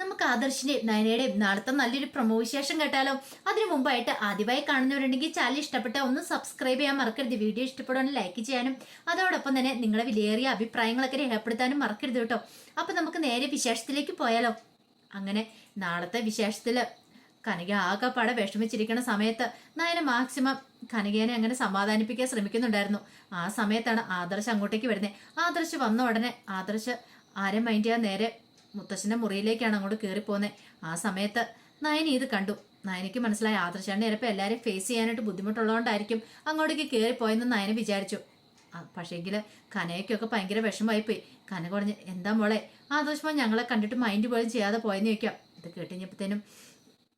നമുക്ക് ആദർശിന്റെയും നയനയുടെയും നാളത്തെ നല്ലൊരു പ്രമോ വിശേഷം കേട്ടാലോ? അതിനു മുമ്പായിട്ട് ആദ്യമായി കാണുന്നവരുണ്ടെങ്കിൽ ചാനൽ ഇഷ്ടപ്പെട്ട ഒന്ന് സബ്സ്ക്രൈബ് ചെയ്യാൻ മറക്കരുത്. വീഡിയോ ഇഷ്ടപ്പെടുവാണെങ്കിൽ ലൈക്ക് ചെയ്യാനും അതോടൊപ്പം തന്നെ നിങ്ങളെ വിലയേറിയ അഭിപ്രായങ്ങളൊക്കെ രേഖപ്പെടുത്താനും മറക്കരുത് കേട്ടോ. അപ്പൊ നമുക്ക് നേരെ വിശേഷത്തിലേക്ക് പോയാലോ? അങ്ങനെ നാളത്തെ വിശേഷത്തിൽ കനക ആകെപ്പാടെ വിഷമിച്ചിരിക്കുന്ന സമയത്ത് നയന മാക്സിമം കനകേനെ അങ്ങനെ സമാധാനിപ്പിക്കാൻ ശ്രമിക്കുന്നുണ്ടായിരുന്നു. ആ സമയത്താണ് ആദർശ് അങ്ങോട്ടേക്ക് വരുന്നത് ആദർശ് വന്ന ഉടനെ ആദർശ് ആരെ മൈൻഡ് ചെയ്യാൻ നേരെ മുത്തശ്ശന്റെ മുറിയിലേക്കാണ് അങ്ങോട്ട് കയറി പോകുന്നത് ആ സമയത്ത് നയനി ഇത് കണ്ടു. നയനിക്ക് മനസ്സിലായ ആദർശാണ്ട് ചിലപ്പോൾ എല്ലാവരെയും ഫേസ് ചെയ്യാനായിട്ട് ബുദ്ധിമുട്ടുള്ളതുകൊണ്ടായിരിക്കും അങ്ങോട്ടേക്ക് കയറിപ്പോയെന്ന് നയന വിചാരിച്ചു. പക്ഷേങ്കിൽ കനയ്ക്കൊക്കെ ഭയങ്കര വിഷമമായി പോയി കന കുറഞ്ഞ് എന്താ മോളെ ആദർശമോ ഞങ്ങളെ കണ്ടിട്ട് മൈൻഡ് പോലും ചെയ്യാതെ പോയെന്ന് ചോദിക്കാം. ഇത് കേട്ടുകഴിഞ്ഞപ്പോഴത്തേനും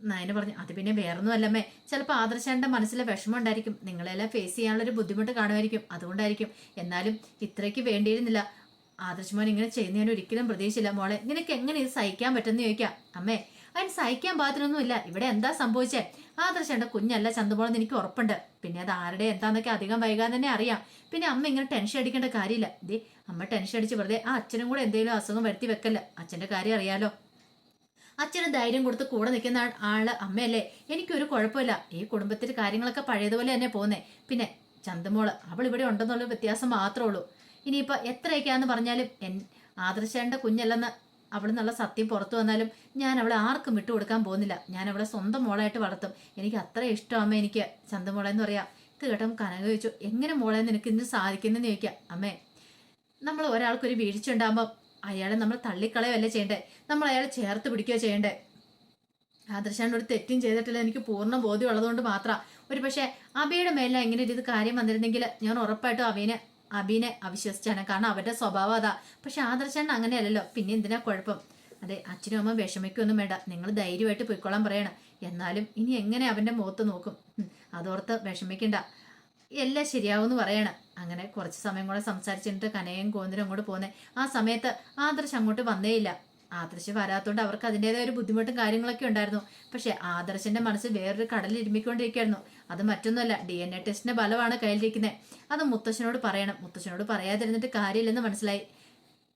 നയന പറഞ്ഞു അത് പിന്നെ വേറൊന്നും അല്ലമ്മേ ചിലപ്പോൾ ആദർശാന്റെ മനസ്സിലെ വിഷമം ഉണ്ടായിരിക്കും നിങ്ങളെല്ലാം ഫേസ് ചെയ്യാനുള്ളൊരു ബുദ്ധിമുട്ട് കാണുമായിരിക്കും. അതുകൊണ്ടായിരിക്കും. എന്നാലും ഇത്രയ്ക്ക് വേണ്ടിയിരുന്നില്ല. ആദർശമോൻ ഇങ്ങനെ ചെയ്യുന്നതിന് ഒരിക്കലും പ്രതീക്ഷയില്ല. മോളെ നിനക്ക് എങ്ങനെ ഇത് സഹിക്കാൻ പറ്റുമെന്ന് ചോദിക്കാം. അമ്മേ അതിന് സഹിക്കാൻ പാകത്തിനൊന്നുമില്ല. ഇവിടെ എന്താ സംഭവിച്ചേ? ആദർശന്റെ കുഞ്ഞല്ല ചന്തുമോളെന്ന് എനിക്ക് ഉറപ്പുണ്ട്. പിന്നെ അത് ആരുടെ എന്താന്നൊക്കെ അധികം വൈകാതെ തന്നെ അറിയാം. പിന്നെ അമ്മ ഇങ്ങനെ ടെൻഷൻ അടിക്കേണ്ട കാര്യമില്ല. ദേ അമ്മ ടെൻഷൻ അടിച്ച് വെറുതെ ആ അച്ഛനും കൂടെ എന്തെങ്കിലും അസുഖം വരുത്തി വെക്കല്ല? അച്ഛന്റെ കാര്യം അറിയാലോ. അച്ഛന് ധൈര്യം കൊടുത്ത് കൂടെ നിൽക്കുന്ന ആൾ അമ്മയല്ലേ? എനിക്കൊരു കുഴപ്പമില്ല. ഈ കുടുംബത്തിൽ കാര്യങ്ങളൊക്കെ പഴയതുപോലെ തന്നെ പോകുന്നേ. പിന്നെ ചന്തമോൾ അവൾ ഇവിടെ ഉണ്ടെന്നുള്ള വ്യത്യാസം മാത്രമേ ഉള്ളൂ. ഇനിയിപ്പോൾ എത്രയൊക്കെയാന്ന് പറഞ്ഞാലും എൻ ആദർശേണ്ട കുഞ്ഞല്ലെന്ന് അവിടെ നിന്നുള്ള സത്യം പുറത്തു വന്നാലും ഞാൻ അവളെ ആർക്കും വിട്ടുകൊടുക്കാൻ പോകുന്നില്ല. ഞാൻ അവളെ സ്വന്തം മോളായിട്ട് വളർത്തും. എനിക്ക് അത്ര ഇഷ്ടം അമ്മ എനിക്ക് ചന്തമോളെ എന്ന് പറയാം. ഇത് കേട്ടോ കനക ചോദിച്ചു എങ്ങനെ മോളെ നിനക്ക് ഇന്ന് സാധിക്കുന്നെന്ന് ചോദിക്കാം? അമ്മേ നമ്മൾ ഒരാൾക്കൊരു വീഴ്ച അയാളെ നമ്മൾ തള്ളിക്കളയല്ലേ ചെയ്യണ്ടേ? നമ്മൾ അയാളെ ചേർത്ത് പിടിക്കുകയോ ചെയ്യണ്ടേ? ആദർശാണ്ട് ഒരു തെറ്റും ചെയ്തിട്ടില്ല. എനിക്ക് പൂർണ ബോധ്യം ഉള്ളതുകൊണ്ട് മാത്രം. ഒരു പക്ഷേ അബിയുടെ മേലെ എങ്ങനെ ഒരു ഇത് കാര്യം വന്നിരുന്നെങ്കിൽ ഞാൻ ഉറപ്പായിട്ടും അബീനെ അബീനെ അവിശ്വസിച്ചാണ്. കാരണം അവരുടെ സ്വഭാവം അതാ. പക്ഷെ ആദർശൻ അങ്ങനെയല്ലല്ലോ. പിന്നെ എന്തിനാ കുഴപ്പം? അതെ അച്ഛനും അമ്മ വിഷമിക്കൊന്നും വേണ്ട. നിങ്ങൾ ധൈര്യമായിട്ട് പോയിക്കോളാൻ പറയണം. എന്നാലും ഇനി എങ്ങനെ അവന്റെ മുഖത്ത് നോക്കും? അതോർത്ത് വിഷമിക്കണ്ട. എല്ലാം ശരിയാവുമെന്ന് പറയണം. അങ്ങനെ കുറച്ച് സമയം കൂടെ സംസാരിച്ചിട്ട് കനയും കോന്തിനും അങ്ങോട്ട് പോന്നെ. ആ സമയത്ത് ആദർശ് അങ്ങോട്ട് വന്നേയില്ല. ആദർശ് വരാത്തോണ്ട് അവർക്ക് അതിന്റെതായ ഒരു ബുദ്ധിമുട്ടും കാര്യങ്ങളൊക്കെ ഉണ്ടായിരുന്നു. പക്ഷെ ആദർശന്റെ മനസ്സ് വേറൊരു കടലിൽ ഇരുമിക്കൊണ്ടിരിക്കുകയായിരുന്നു അത് മറ്റൊന്നുമല്ല ഡി എൻ എ ടെസ്റ്റിന്റെ ബലമാണ് കയ്യിലിരിക്കുന്നത് അത് മുത്തശ്ശനോട് പറയണം. മുത്തശ്ശനോട് പറയാതിരുന്നിട്ട് കാര്യമില്ലെന്ന് മനസ്സിലായി.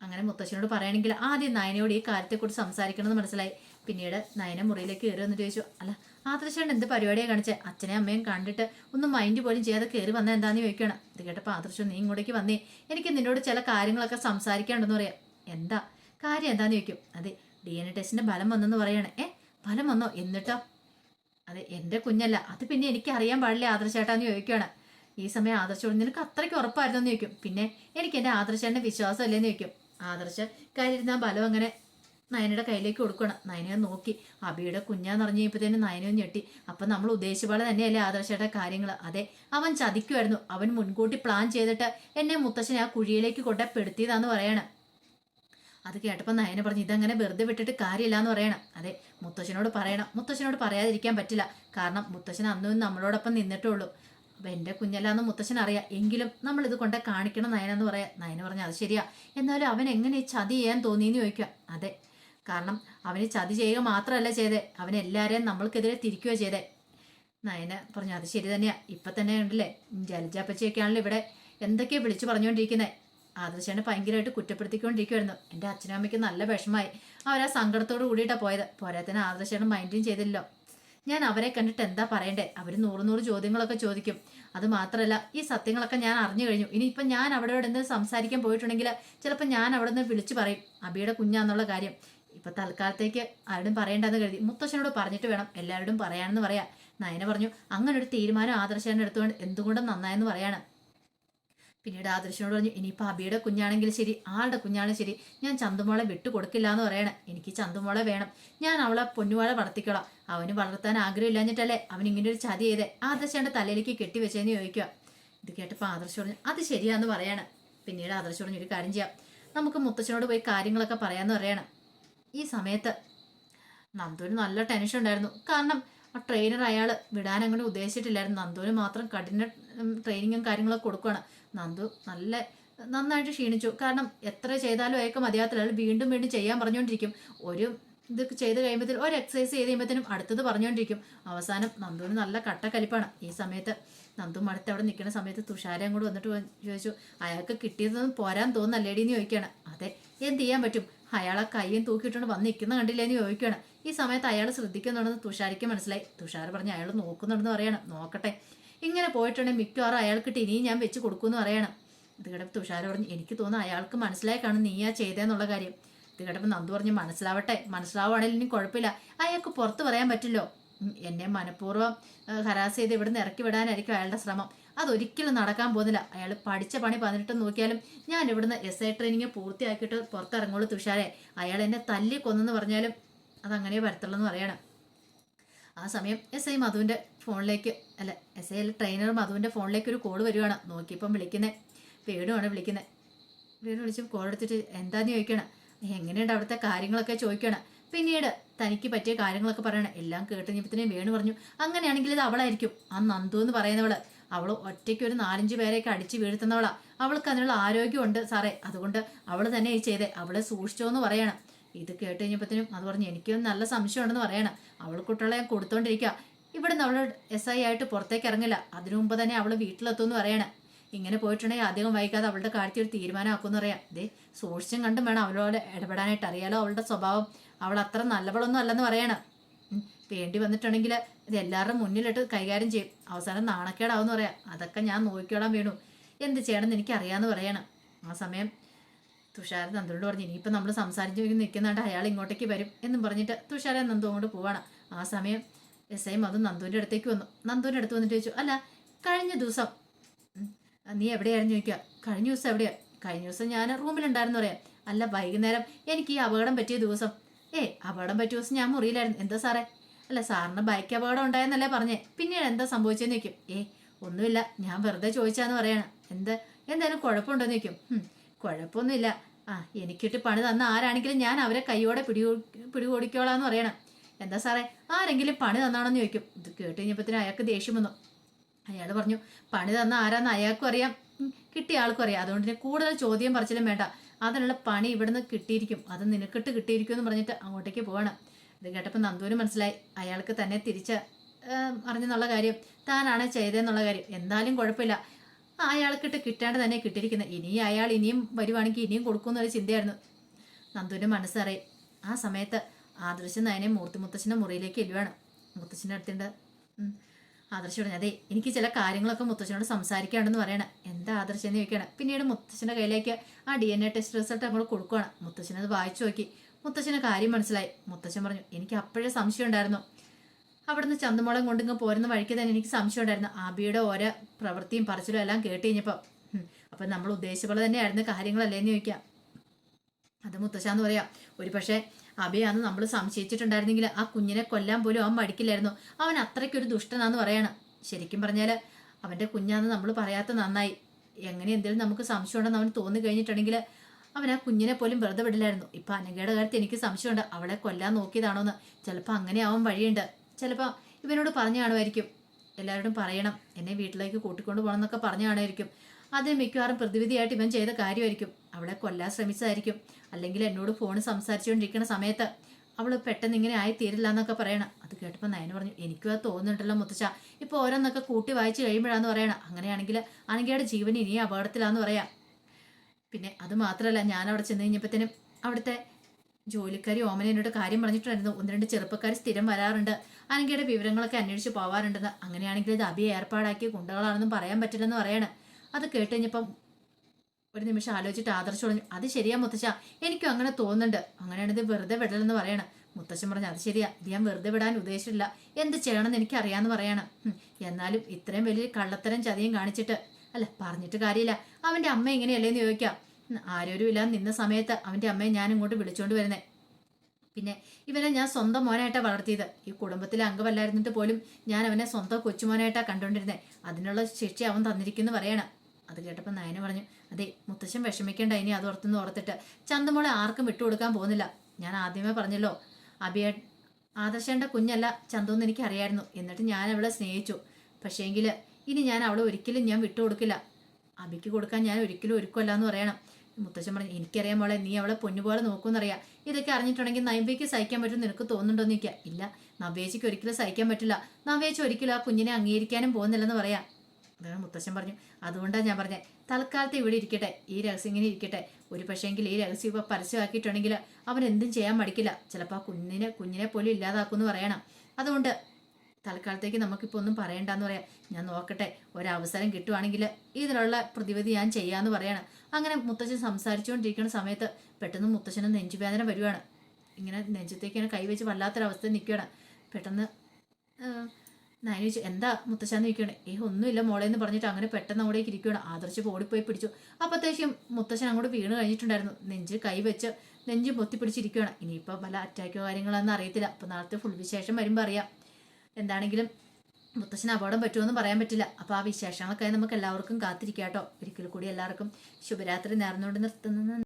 അങ്ങനെ മുത്തശ്ശനോട് പറയണമെങ്കിൽ ആദ്യം നയനയോട് ഈ കാര്യത്തെക്കുറിച്ച് സംസാരിക്കണമെന്ന് മനസ്സിലായി. പിന്നീട് നയന മുറിയിലേക്ക് കയറി വന്നിട്ട് ചോദിച്ചു അല്ല ആദർശേണ്ട എന്ത് പരിപാടിയാണ് കാണിച്ചത് അച്ഛനെയും അമ്മയും കണ്ടിട്ട് ഒന്നും മൈൻഡ് പോലും ചെയ്യാതെ കയറി വന്നാൽ എന്താണെന്ന് ചോദിക്കണം ഇത് കേട്ടപ്പോൾ ആദർശം നീ ഇങ്ങോട്ടേക്ക് വന്നേ. എനിക്ക് നിന്നോട് ചില കാര്യങ്ങളൊക്കെ സംസാരിക്കാണ്ടെന്ന് പറയാം. എന്താ? കാര്യം എന്താന്ന് ചോദിക്കും. അതെ ഡി എൻ എ ടെസ്റ്റിന്റെ ഫലം വന്നെന്ന് പറയാണ്. ഏ ഫലം വന്നോ? എന്നിട്ടോ? അതെ എന്റെ കുഞ്ഞല്ല അത് പിന്നെ എനിക്ക് അറിയാൻ പാടില്ല ആദർശേട്ടാന്ന് ചോദിക്കുകയാണ് ഈ സമയം ആദർശോട് നിനക്ക് അത്രയ്ക്ക് ഉറപ്പായിരുന്നു എന്ന് ചോദിക്കും. പിന്നെ എനിക്ക് എന്റെ ആദർശേട്ടന്റെ വിശ്വാസം അല്ലേന്ന് ചോദിക്കും. ആദർശ കയ്യിലിരുന്ന ബലം അങ്ങനെ നയനയുടെ കയ്യിലേക്ക് കൊടുക്കണം നയനെ നോക്കി. അബിയുടെ കുഞ്ഞാന്ന് പറഞ്ഞു കഴിഞ്ഞപ്പോഴത്തേനും നയനയും ഞെട്ടി. അപ്പൊ നമ്മൾ ഉദ്ദേശിച്ച പോലെ തന്നെയല്ലേ ആദർശയുടെ കാര്യങ്ങൾ അതെ അവൻ ചതിക്കുമായിരുന്നു അവൻ മുൻകൂട്ടി പ്ലാൻ ചെയ്തിട്ട് എന്നെ മുത്തശ്ശനെ ആ കുഴിയിലേക്ക് കൊണ്ടേ പെടുത്തിയതാന്ന് പറയണം. അത് കേട്ടപ്പോൾ നയന പറഞ്ഞു ഇതങ്ങനെ വെറുതെ വിട്ടിട്ട് കാര്യമില്ല എന്ന് പറയണം. അതെ മുത്തശ്ശനോട് പറയണം. മുത്തശ്ശനോട് പറയാതിരിക്കാൻ പറ്റില്ല. കാരണം മുത്തശ്ശൻ അന്നും നമ്മളോടൊപ്പം നിന്നിട്ടുള്ളൂ അപ്പം എന്റെ കുഞ്ഞല്ലാന്ന് മുത്തശ്ശൻ അറിയാം. എങ്കിലും നമ്മൾ ഇത് കൊണ്ട് കാണിക്കണം നയനെന്ന് പറയാം. നയന പറഞ്ഞു അത് ശരിയാ. എന്നാലും അവൻ എങ്ങനെ ഈ ചതി ചെയ്യാൻ തോന്നിയെന്ന് ചോദിക്കുക അതെ കാരണം അവന് ചതി ചെയ്യുക മാത്രമല്ല ചെയ്തേ. അവൻ എല്ലാവരെയും നമ്മൾക്കെതിരെ തിരിക്കുക ചെയ്തേ. നയന പറഞ്ഞു അത് ശരി തന്നെയാ. ഇപ്പൊ തന്നെ ഉണ്ടല്ലേ ജലജാപ്പച്ചയൊക്കെയാണല്ലോ ഇവിടെ. എന്തൊക്കെയാ വിളിച്ചു പറഞ്ഞുകൊണ്ടിരിക്കുന്നത് ആദർശനെ ഭയങ്കരമായിട്ട് കുറ്റപ്പെടുത്തിക്കൊണ്ടിരിക്കുമായിരുന്നു എന്റെ അച്ഛനും അമ്മയ്ക്ക് നല്ല വിഷമായി അവരാ സങ്കടത്തോട് കൂടിയിട്ടാണ് പോയത്. പോരാത്തന്നെ ആദർശനം മൈൻഡും ചെയ്തില്ലല്ലോ. ഞാൻ അവരെ കണ്ടിട്ട് എന്താ പറയണ്ടേ? അവർ നൂറ് നൂറ് ചോദ്യങ്ങളൊക്കെ ചോദിക്കും. അത് മാത്രമല്ല ഈ സത്യങ്ങളൊക്കെ ഞാൻ അറിഞ്ഞു കഴിഞ്ഞു. ഇനി ഇനിയിപ്പം ഞാൻ അവിടെ ഇവിടെ എന്തെങ്കിലും സംസാരിക്കാൻ പോയിട്ടുണ്ടെങ്കിൽ ചിലപ്പോൾ ഞാൻ അവിടെ നിന്ന് വിളിച്ചു പറയും. അബിയുടെ കുഞ്ഞാന്നുള്ള കാര്യം. ഇപ്പൊ തൽക്കാലത്തേക്ക് ആരോടും പറയേണ്ടെന്ന് കരുതി. മുത്തശ്ശനോട് പറഞ്ഞിട്ട് വേണം എല്ലാവരോടും പറയാനെന്ന് പറയാം നയന പറഞ്ഞു അങ്ങനെ ഒരു തീരുമാനം ആദർശനെ എടുത്തുകൊണ്ട് എന്തുകൊണ്ടും നന്നായെന്ന് പറയാണ്. പിന്നീട് ആദർശനോട് പറഞ്ഞു ഇനിയിപ്പോൾ അബിയുടെ കുഞ്ഞാണെങ്കിലും ശരി ആളുടെ കുഞ്ഞാണെങ്കിലും ശരി ഞാൻ ചന്തുമോളെ വിട്ടു കൊടുക്കില്ല എന്ന് പറയണം. എനിക്ക് ചന്തുമോളെ വേണം. ഞാൻ അവളെ പൊന്നുവാളെ വളർത്തിക്കോളാം. അവന് വളർത്താൻ ആഗ്രഹമില്ലാഞ്ഞിട്ടല്ലേ അവൻ ഇങ്ങനെ ഒരു ചതി ചെയ്തേ? ആദർശന്റെ തലയിലേക്ക് കെട്ടിവെച്ചതെന്ന് ചോദിക്കുക. ഇത് കേട്ടപ്പോൾ ആദർശ് പറഞ്ഞു അത് ശരിയാന്ന് പറയാണ്. പിന്നീട് ആദർശ് പറഞ്ഞു ഒരു കാര്യം ചെയ്യാം. നമുക്ക് മുത്തച്ഛനോട് പോയി കാര്യങ്ങളൊക്കെ പറയാമെന്ന് പറയണം. ഈ സമയത്ത് നന്ദുവിന് നല്ല ടെൻഷൻ ഉണ്ടായിരുന്നു. കാരണം ആ ട്രെയിനർ അയാൾ വിടാൻ അങ്ങനെ ഉദ്ദേശിച്ചിട്ടില്ലായിരുന്നു. നന്ദുവിന് മാത്രം കഠിന ട്രെയിനിങ്ങും കാര്യങ്ങളൊക്കെ കൊടുക്കുകയാണ് നന്ദു നല്ല നന്നായിട്ട് ക്ഷീണിച്ചു. കാരണം എത്ര ചെയ്താലും അയാൾക്ക് മതിയാകത്തില്ല. അയാൾ വീണ്ടും വീണ്ടും ചെയ്യാൻ പറഞ്ഞുകൊണ്ടിരിക്കും ഒരു ഇത് ചെയ്ത് കഴിയുമ്പോഴത്തേനും ഒരു എക്സസൈസ് ചെയ്ത് കഴിയുമ്പോഴത്തേനും അടുത്തത് പറഞ്ഞുകൊണ്ടിരിക്കും അവസാനം നന്ദുവിന് നല്ല കട്ടക്കലിപ്പാണ് ഈ സമയത്ത് നന്ദു മടുത്ത് അവിടെ നിൽക്കുന്ന സമയത്ത് തുഷാരം കൂടെ വന്നിട്ട് ചോദിച്ചു അയാൾക്ക് കിട്ടിയതൊന്നും പോരാൻ തോന്നുന്നല്ലേടി? എന്ന് ചോദിക്കുകയാണ്. അതെ എന്ത് ചെയ്യാൻ പറ്റും? അയാളെ കയ്യും തൂക്കിയിട്ടുണ്ട് വന്ന് നിൽക്കുന്ന കണ്ടില്ലേന്ന് ചോദിക്കുകയാണ്. ഈ സമയത്ത് അയാൾ ശ്രദ്ധിക്കുന്നുണ്ടെന്ന് തുഷാരിക്ക് മനസ്സിലായി. തുഷാർ പറഞ്ഞ് അയാൾ നോക്കുന്നുണ്ടെന്ന് പറയണം. നോക്കട്ടെ. ഇങ്ങനെ പോയിട്ടുണ്ടെങ്കിൽ മിക്കവാറും അയാൾക്കിട്ട് ഇനിയും ഞാൻ വെച്ച് കൊടുക്കുമെന്ന് പറയണം. ഇത് കിടപ്പ് തുഷാർ പറഞ്ഞു എനിക്ക് തോന്നുന്നു അയാൾക്ക് മനസ്സിലായി കാണും നീയാ ചെയ്തതെന്നുള്ള കാര്യം. ഇത് കിടപ്പ് നന്ദു പറഞ്ഞ് മനസ്സിലാവട്ടെ. മനസ്സിലാവുകയാണെങ്കിൽ ഇനി കുഴപ്പമില്ല. അയാൾക്ക് പുറത്ത് പറയാൻ പറ്റില്ലോ. എന്നെ മനഃപൂർവം ഹരാസ് ചെയ്ത് ഇവിടുന്ന് ഇറക്കി വിടാനായിരിക്കും അയാളുടെ ശ്രമം. അതൊരിക്കലും നടക്കാൻ പോകുന്നില്ല. അയാൾ പഠിച്ച പണി പതിനെട്ട് നോക്കിയാലും ഞാൻ ഇവിടുന്ന് എസ് ഐ ട്രെയിനിങ് പൂർത്തിയാക്കിയിട്ട് പുറത്തിറങ്ങുള്ളൂ തുഷാരെ. അയാൾ എന്നെ തല്ലി കൊന്നെന്ന് പറഞ്ഞാലും അതങ്ങനെ വരത്തുള്ളൂ എന്ന് പറയണം. ആ സമയം എസ് ഐ മധുവിന്റെ ഫോണിലേക്ക് അല്ല എസ് ഐ ട്രെയിനർ മധുവിന്റെ ഫോണിലേക്ക് ഒരു കോൾ വരുവാണ്. നോക്കിയപ്പം വിളിക്കുന്നത് വീടുമാണ് വിളിക്കുന്നത് വേണു വിളിച്ച് കോൾ എടുത്തിട്ട് എന്താന്ന് ചോദിക്കണം? എങ്ങനെയുണ്ട് അവിടുത്തെ കാര്യങ്ങളൊക്കെ ചോദിക്കണം. പിന്നീട് തനിക്ക് പറ്റിയ കാര്യങ്ങളൊക്കെ പറയണം. എല്ലാം കേട്ടുകഴിഞ്ഞപ്പത്തിനും വേണു പറഞ്ഞു. അങ്ങനെയാണെങ്കിൽ ഇത് അവളായിരിക്കും. ആ നന്ദു എന്ന് പറയുന്നവൾ. അവൾ ഒറ്റയ്ക്ക് ഒരു നാലഞ്ച് പേരെയൊക്കെ അടിച്ച് വീഴ്ത്തുന്നവളാ അവൾക്ക് അതിനുള്ള ആരോഗ്യമുണ്ട് സാറേ. അതുകൊണ്ട് അവൾ തന്നെ ഈ ചെയ്തേ. അവളെ സൂക്ഷിച്ചോ എന്ന് പറയണം. ഇത് കേട്ട് കഴിഞ്ഞപ്പത്തിനും അത് പറഞ്ഞു എനിക്കും നല്ല സംശയമുണ്ടെന്ന് പറയണം. അവൾ കുട്ടികളെ കൊടുത്തോണ്ടിരിക്കുക ഇവിടുന്ന് അവൾ എസ് ഐ ആയിട്ട് പുറത്തേക്ക് ഇറങ്ങില്ല. അതിനു മുമ്പ് തന്നെ അവൾ വീട്ടിലെത്തുമെന്ന് പറയണം. ഇങ്ങനെ പോയിട്ടുണ്ടെങ്കിൽ അധികം വൈകാതെ അവളുടെ കാര്യത്തിൽ ഒരു തീരുമാനമാക്കുമെന്ന് പറയാം. ദേ സൂക്ഷിച്ചും കണ്ടും വേണം അവളോട് ഇടപെടാനായിട്ട്. അറിയാലോ അവളുടെ സ്വഭാവം. അവൾ അത്ര നല്ലവളൊന്നും അല്ലെന്ന് പറയണം. വേണ്ടി വന്നിട്ടുണ്ടെങ്കിൽ ഇത് എല്ലാവരുടെ മുന്നിലിട്ട് കൈകാര്യം ചെയ്യും. അവസാനം നാണക്കേടാവെന്ന് പറയാം. അതൊക്കെ ഞാൻ നോക്കിക്കോളാൻ വേണു. എന്ത് ചെയ്യണമെന്ന് എനിക്കറിയാമെന്ന് പറയണം. ആ സമയം തുഷാരൻ നന്ദുവിനോട് പറഞ്ഞു ഇനിയിപ്പോൾ നമ്മൾ സംസാരിച്ച് നിൽക്കുന്നുണ്ട്. അയാൾ ഇങ്ങോട്ടേക്ക് വരും എന്നും പറഞ്ഞിട്ട് തുഷാരൻ നന്ദു അങ്ങോട്ട് പോവാണ്. ആ സമയം എസ് ഐ മധു നന്ദുവിന്റെ അടുത്തേക്ക് വന്നു. നന്ദുവിന്റെ അടുത്ത് വന്നിട്ട് ചോദിച്ചു അല്ല കഴിഞ്ഞ ദിവസം നീ എവിടെയായിരുന്നു ചോദിക്കുക? കഴിഞ്ഞ ദിവസം എവിടെയാ? കഴിഞ്ഞ ദിവസം ഞാൻ റൂമിലുണ്ടായിരുന്നു പറയാം. അല്ല വൈകുന്നേരം എനിക്ക് ഈ അപകടം പറ്റിയ ദിവസം. ഏ അപകടം പറ്റിയ ദിവസം ഞാൻ മുറിയിലായിരുന്നു. എന്താ സാറേ? അല്ല സാറിന് ബൈക്ക് അപകടം ഉണ്ടായെന്നല്ലേ പറഞ്ഞേ. പിന്നീട് എന്താ സംഭവിച്ചെന്ന് ചോദിക്കും. ഏ ഒന്നുമില്ല. ഞാൻ വെറുതെ ചോദിച്ചാന്ന് പറയണം. എന്ത്? എന്തായാലും കുഴപ്പമുണ്ടോന്ന് ചോദിക്കും. "ഹും, കുഴപ്പമൊന്നുമില്ല. ആ എനിക്കിട്ട് പണി തന്ന ആരാണെങ്കിലും ഞാൻ അവരെ കൈയോടെ പിടി പിടികൂടിക്കോളാന്ന് പറയണം. എന്താ സാറേ? ആരെങ്കിലും പണി തന്നാണെന്ന് ചോദിക്കും. ഇത് കേട്ട് കഴിഞ്ഞപ്പോഴത്തേനും അയാൾക്ക് ദേഷ്യം വന്നു. അയാൾ പറഞ്ഞു പണി തന്ന ആരാന്ന് അയാൾക്കും അറിയാം. കിട്ടിയ ആൾക്കും അറിയാം. അതുകൊണ്ട് ഞാൻ കൂടുതൽ ചോദ്യം പറിച്ചിലും വേണ്ട. അതിനുള്ള പണി ഇവിടുന്ന് കിട്ടിയിരിക്കും. അത് നിനക്കിട്ട് കിട്ടിയിരിക്കും എന്ന് പറഞ്ഞിട്ട് അങ്ങോട്ടേക്ക് പോവാണ്. ഇത് കേട്ടപ്പോൾ നന്ദുവിന് മനസ്സിലായി. അയാൾക്ക് തന്നെ തിരിച്ച് അറിഞ്ഞെന്നുള്ള കാര്യം. താനാണ് ചെയ്തതെന്നുള്ള കാര്യം. എന്തായാലും കുഴപ്പമില്ല. അയാൾക്കിട്ട് കിട്ടാണ്ട് തന്നെ കിട്ടിയിരിക്കുന്നത്. ഇനി അയാൾ ഇനിയും വരുവാണെങ്കിൽ ഇനിയും കൊടുക്കുമെന്നൊരു ചിന്തയായിരുന്നു. നന്ദുവിന്റെ മനസ്സറിയും ആ സമയത്ത് ആദർശൻ നയനെ മൂർത്തി മുത്തച്ഛന്റെ മുറിയിലേക്ക് എല്ലുവാണ് മുത്തച്ഛന്റെ അടുത്തുണ്ട്. ഉം. ആദർശം പറഞ്ഞു അതെ എനിക്ക് ചില കാര്യങ്ങളൊക്കെ മുത്തച്ഛനോട് സംസാരിക്കാണ്ടെന്ന് പറയണം. എന്താ ആദർശം എന്ന് ചോദിക്കണം പിന്നീട് മുത്തച്ഛന്റെ കയ്യിലേക്ക് ആ D N A test result അങ്ങോട്ട് കൊടുക്കുകയാണ്. മുത്തച്ഛൻ അത് വായിച്ചു നോക്കി. മുത്തച്ഛന് കാര്യം മനസ്സിലായി. മുത്തച്ഛൻ പറഞ്ഞു എനിക്ക് അപ്പോഴേ സംശയം ഉണ്ടായിരുന്നു. അവിടുന്ന് ചന്തമുളം കൊണ്ടിങ്ങ് പോരുന്ന വഴിക്ക് തന്നെ എനിക്ക് സംശയം ഉണ്ടായിരുന്നു. ആബിയുടെ ഓരോ പ്രവൃത്തിയും പറച്ചിലും എല്ലാം കേട്ട് കഴിഞ്ഞപ്പോൾ അപ്പം നമ്മൾ ഉദ്ദേശിച്ച പോലെ തന്നെയായിരുന്നു കാര്യങ്ങളല്ലേ എന്ന് ചോദിക്കാം അത് മുത്തശ്ശാന്ന് പറയാം. ഒരു പക്ഷേ അബിയാന്ന് നമ്മൾ സംശയിച്ചിട്ടുണ്ടായിരുന്നെങ്കിൽ ആ കുഞ്ഞിനെ കൊല്ലാൻ പോലും അവൻ മടിക്കില്ലായിരുന്നു. അവൻ അത്രയ്ക്കൊരു ദുഷ്ടനാന്ന് പറയണം. ശരിക്കും പറഞ്ഞാൽ അവന്റെ കുഞ്ഞാന്ന് നമ്മൾ പറയാത്ത നന്നായി. എങ്ങനെ എന്തെങ്കിലും നമുക്ക് സംശയം ഉണ്ടെന്ന് അവൻ തോന്നി കഴിഞ്ഞിട്ടുണ്ടെങ്കിൽ അവൻ ആ കുഞ്ഞിനെ പോലും വെറുതെ വിടില്ലായിരുന്നു. ഇപ്പം അനഘയുടെ കാര്യത്തിൽ എനിക്ക് സംശയമുണ്ട്. അവളെ കൊല്ലാൻ നോക്കിയതാണോന്ന്. ചിലപ്പോൾ അങ്ങനെ ആവാൻ വഴിയുണ്ട്. ചിലപ്പോൾ ഇവനോട് പറഞ്ഞു കാണുമായിരിക്കും. എല്ലാവരോടും പറയണം. എന്നെ വീട്ടിലേക്ക് കൂട്ടിക്കൊണ്ട് പോകണം എന്നൊക്കെ പറഞ്ഞു കാണുമായിരിക്കും. അതിന് മിക്കവാറും പ്രതിവിധിയായിട്ട് ഇവൻ ചെയ്ത കാര്യമായിരിക്കും. അവളെ കൊല്ലാൻ ശ്രമിച്ചതായിരിക്കും. അല്ലെങ്കിൽ എന്നോട് ഫോൺ സംസാരിച്ചുകൊണ്ടിരിക്കുന്ന സമയത്ത് അവൾ പെട്ടെന്ന് ഇങ്ങനെ ആയി തീരില്ല എന്നൊക്കെ പറയണം. അത് കേട്ടപ്പോൾ നയന് പറഞ്ഞു എനിക്കും അത് തോന്നുന്നുണ്ടല്ലോ മുത്തച്ഛ. ഇപ്പോൾ ഓരോന്നൊക്കെ കൂട്ടി വായിച്ച് കഴിയുമ്പോഴാന്ന് പറയണം. അങ്ങനെയാണെങ്കിൽ അനഘയുടെ ജീവൻ ഇനിയും അപകടത്തിലാന്ന് പറയാം. പിന്നെ അത് മാത്രമല്ല ഞാൻ അവിടെ ചെന്ന് കഴിഞ്ഞപ്പോഴത്തേനും അവിടുത്തെ ജോലിക്കാരി ഓമന എന്നോട് കാര്യം പറഞ്ഞിട്ടുണ്ടായിരുന്നു. ഒന്ന് രണ്ട് ചെറുപ്പക്കാർ സ്ഥിരം വരാറുണ്ട്. അനഘയുടെ വിവരങ്ങളൊക്കെ അന്വേഷിച്ച് പോവാറുണ്ടെന്ന്. അങ്ങനെയാണെങ്കിൽ ഇത് അബി ഏർപ്പാടാക്കിയ ഗുണ്ടകളാണെന്നും പറയാൻ പറ്റില്ലെന്ന് പറയണം. അത് കേട്ട് ഒരു നിമിഷം ആലോചിച്ചിട്ട് ആദർശ് പറഞ്ഞു അത് ശരിയാ മുത്തശ്ശ എനിക്കും അങ്ങനെ തോന്നുന്നുണ്ട്. അങ്ങനെയാണിത് വെറുതെ വിടലെന്ന് പറയണം. മുത്തശ്ശൻ പറഞ്ഞു അത് ശരിയാ ഇത് ഞാൻ വെറുതെ വിടാൻ ഉദ്ദേശിച്ചില്ല എന്ത് ചെയ്യണമെന്ന് എനിക്കറിയാമെന്ന് പറയണം. എന്നാലും ഇത്രയും വലിയ കള്ളത്തരം ചതിയും കാണിച്ചിട്ട് അല്ല പറഞ്ഞിട്ട് കാര്യമില്ല. അവന്റെ അമ്മ എങ്ങനെയല്ലേന്ന് ചോദിക്കാം. ആരോരും ഇല്ലാതെ നിന്ന സമയത്ത് അവന്റെ അമ്മയെ ഞാൻ ഇങ്ങോട്ട് വിളിച്ചോണ്ട് വരുന്നേ. പിന്നെ ഇവനെ ഞാൻ സ്വന്തം മോനായിട്ടാണ് വളർത്തിയത്. ഈ കുടുംബത്തിലെ അംഗമല്ലായിരുന്നിട്ട് പോലും ഞാൻ അവനെ സ്വന്തം കൊച്ചുമോനായിട്ടാണ് കണ്ടുകൊണ്ടിരുന്നത് അതിനുള്ള ശിക്ഷ അവൻ തന്നിരിക്കുന്നു പറയണം. അത് കേട്ടപ്പോൾ നയന പറഞ്ഞു അതെ മുത്തശ്ശൻ വിഷമിക്കേണ്ട ഇനി അത് ഓർത്തുനിന്ന് ഓർത്തിട്ട്. ചന്തമോളെ ആർക്കും വിട്ടുകൊടുക്കാൻ പോകുന്നില്ല. ഞാൻ ആദ്യമേ പറഞ്ഞല്ലോ അഭിയ ആദർശേണ്ട കുഞ്ഞല്ല ചന്തു എനിക്ക് അറിയായിരുന്നു എന്നിട്ട് ഞാൻ അവളെ സ്നേഹിച്ചു. പക്ഷേങ്കിൽ ഇനി ഞാൻ അവളെ ഒരിക്കലും ഞാൻ വിട്ടുകൊടുക്കില്ല. അബിക്ക് കൊടുക്കാൻ ഞാൻ ഒരിക്കലും ഒരുക്കമല്ല എന്ന് പറയണം. മുത്തശ്ശൻ പറഞ്ഞു എനിക്കറിയാം മോളെ നീ അവളെ പൊന്നുപോലെ നോക്കുമെന്നറിയാം. ഇതൊക്കെ അറിഞ്ഞിട്ടുണ്ടെങ്കിൽ നവ്യയ്ക്ക് സഹിക്കാൻ പറ്റും നിനക്ക് തോന്നുന്നുണ്ടോ എന്ന് ഇല്ല നവ്യേച്ചിക്ക് ഒരിക്കലും സഹിക്കാൻ പറ്റില്ല. നവ്യേച്ചി ഒരിക്കലും ആ കുഞ്ഞിനെ അംഗീകരിക്കാനും പോകുന്നില്ലെന്ന് പറയാം. അതാണ് മുത്തശ്ശൻ പറഞ്ഞു. അതുകൊണ്ടാണ് ഞാൻ പറഞ്ഞത് തൽക്കാലത്ത് ഇവിടെ ഇരിക്കട്ടെ ഈ രഹസ്യം ഇങ്ങനെ ഇരിക്കട്ടെ. ഒരു പക്ഷേങ്കിൽ ഈ രഹസ്യം ഇപ്പോൾ പരസ്യമാക്കിയിട്ടുണ്ടെങ്കിൽ അവൻ എന്തും ചെയ്യാൻ മടിക്കില്ല. ചിലപ്പോൾ ആ കുഞ്ഞിനെ കുഞ്ഞിനെ പോലും ഇല്ലാതാക്കുമെന്ന് പറയണം. അതുകൊണ്ട് തൽക്കാലത്തേക്ക് നമുക്കിപ്പോൾ ഒന്നും പറയണ്ടെന്ന് പറയാം. ഞാൻ നോക്കട്ടെ ഒരവസരം കിട്ടുവാണെങ്കിൽ ഇതിനുള്ള പ്രതിവിധി ഞാൻ ചെയ്യാമെന്ന് പറയണം. അങ്ങനെ മുത്തശ്ശൻ സംസാരിച്ചുകൊണ്ടിരിക്കുന്ന സമയത്ത് പെട്ടെന്ന് മുത്തശ്ശന് നെഞ്ചുവേദന വരുവാണ്. ഇങ്ങനെ നെഞ്ചത്തേക്ക് ഇങ്ങനെ കൈവച്ച് വല്ലാത്തൊരവസ്ഥ നിൽക്കുകയാണ് പെട്ടെന്ന് നയനി ചോദിച്ചു എന്താ മുത്തശ്ശാന്ന് നിൽക്കുകയാണ് ഏ ഒന്നുമില്ല മോളെ എന്ന് പറഞ്ഞിട്ട് അങ്ങനെ പെട്ടെന്ന് അവിടേക്ക് ഇരിക്കുകയാണ് ആദർശ് ഓടിപ്പോയി പിടിച്ചു. അപ്പോഴത്തേക്കും മുത്തശ്ശൻ അങ്ങോട്ട് വീണ് കഴിഞ്ഞിട്ടുണ്ടായിരുന്നു. നെഞ്ച് കൈ വെച്ച് നെഞ്ച് പൊത്തിപ്പിടിച്ചിരിക്കുകയാണ് ഇനിയിപ്പോൾ പല അറ്റാക്കോ കാര്യങ്ങളൊന്നും അറിയത്തില്ല. അപ്പോൾ നാളത്തെ ഫുൾ വിശേഷം വരുമ്പോൾ അറിയാം. എന്താണെങ്കിലും മുത്തശ്ശന് അപകടം പറ്റുമെന്ന് പറയാൻ പറ്റില്ല. അപ്പോൾ ആ വിശേഷങ്ങളൊക്കെ നമുക്ക് എല്ലാവർക്കും കാത്തിരിക്കാം കേട്ടോ ഒരിക്കൽ കൂടി എല്ലാവർക്കും ശുഭരാത്രി നേർന്നുകൊണ്ട് നിർത്തുന്നു.